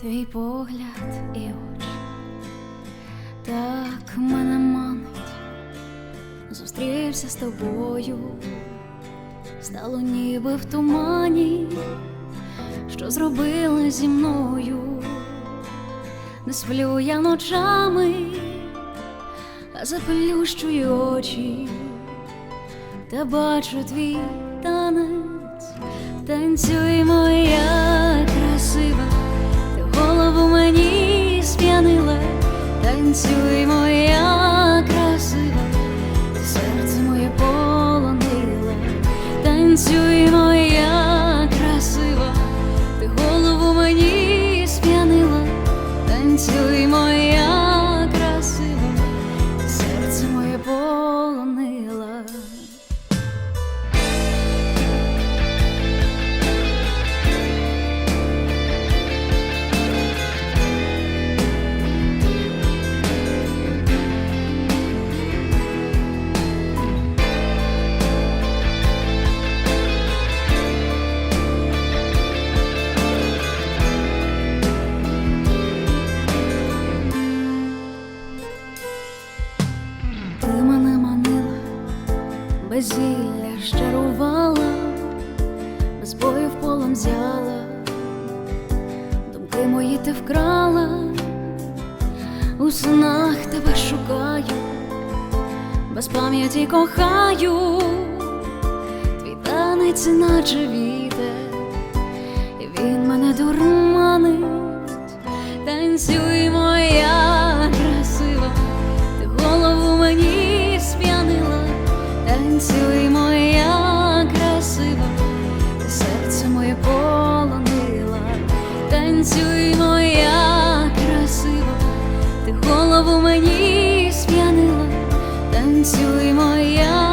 твій погляд і очі, так мене манить, зустрівся з тобою, стало ніби в тумані, що зробили зі мною, не сплю я ночами, а заплющую очі, та бачу твій танець, танцюй моя танцюй моя красива, серце моє полонило, танцюй моя красива, ти голову мені сп'янила, танцюй моя без зілля щарувала, без в полон взяла, думки мої ти вкрала, у снах тебе шукаю, без пам'яті кохаю, твій танець наче вітер, і він мене дурманить, танцюй танцюй моя красива, серце моє полонила, танцюй моя красива, ти голову мені сп'янила, танцюй моя